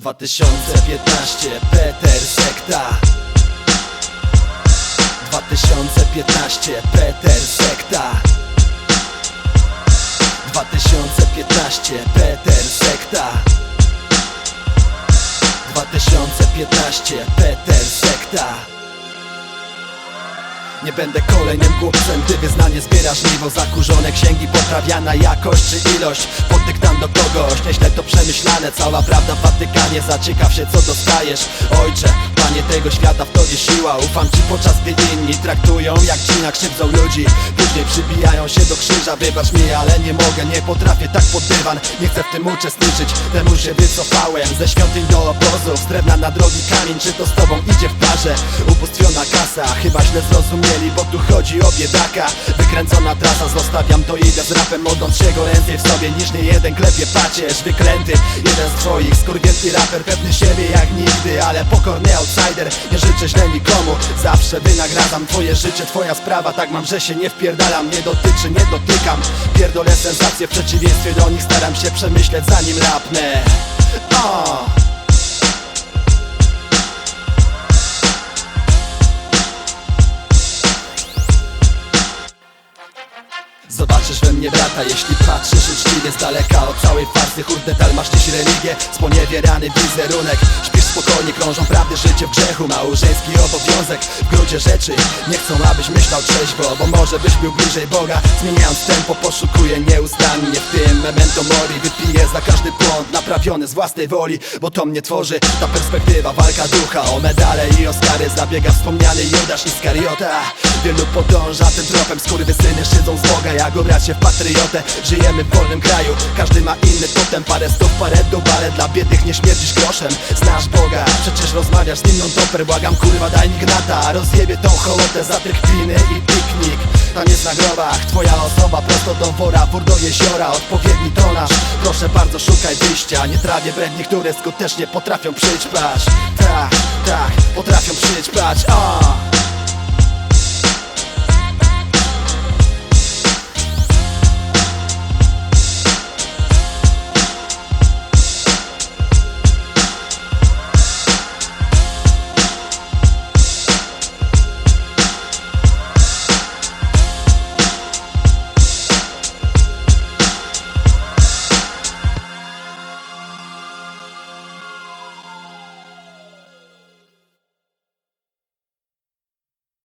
2015 Peter Sekta. 2015 Peter Sekta. 2015 Peter Sekta. 2015 Peter Sekta nie będę kolejnym głupcem, gdy wyznanie zbiera żniwo. Zakurzone księgi, poprawiana jakość czy ilość. Pod dyktando kogoś, nieźle to przemyślane. Cała prawda w Watykanie, zaciekaw się co dostajesz. Ojcze, Panie tego świata w tobie siła. Ufam Ci podczas gdy inni traktują jak cina Krzywdzą ludzi, później przybijają się do krzyża Wybacz mi, ale nie mogę, nie potrafię tak pod dywan. Nie chcę w tym uczestniczyć, temu się wycofałem. Ze świątyń do obozów, z drewna na drogi kamień. Czy to z tobą idzie w parze? Ubóstwiona kasa, chyba źle zrozumieli Bo tu chodzi o biedaka. Wykręcona trasa, zostawiam to idę z rapem Modląc się goręcej w sobie. Niż nie jeden klepie pacierz Wykręty, jeden z twoich skurwielki raper Pewny siebie jak nigdy, ale pokorny outsider. Nie życzę źle nikomu, zawsze wynagradzam Twoje życie, twoja sprawa, tak mam, że się nie wpierdalam. Nie dotyczy, nie dotykam. Pierdolę sensacje, w przeciwieństwie do nich Staram się przemyśleć zanim rapnę. O! Zobaczysz we mnie brata, jeśli patrzysz uczciwie z daleka Od całej farsy hurdetal masz dziś religię Sponiewierany wizerunek. Śpisz spokojnie, krążą prawdy, życie w grzechu Małżeński obowiązek. W gruncie rzeczy Nie chcą abyś myślał trzeźwo Bo może byś był bliżej Boga. Zmieniając tempo poszukuję nieustannie W tym memento mori. Wypiję za każdy błąd naprawiony z własnej woli Bo to mnie tworzy ta perspektywa Walka ducha. O medale i Oscary Zabiega wspomniany Judasz Iskariota Wielu podąża tym tropem. Skurwysyny szydzą z Boga Jak obrać się w patriotę. Żyjemy w wolnym kraju Każdy ma inny totem Parę stów, parę do bale Dla biednych nie śmierdzisz groszem. Znasz Boga Przecież rozmawiasz z nim non-topper Błagam kurwa daj mi gnata. Rozjebie tą hołotę za te kpiny i piknik. Tam jest na grobach Twoja osoba prosto do wora Wór do jeziora. Odpowiedni tonaż Proszę bardzo szukaj wyjścia. Nie trawię bredni, które skutecznie potrafią przyćpać Tak, tak, potrafią przyćpać O!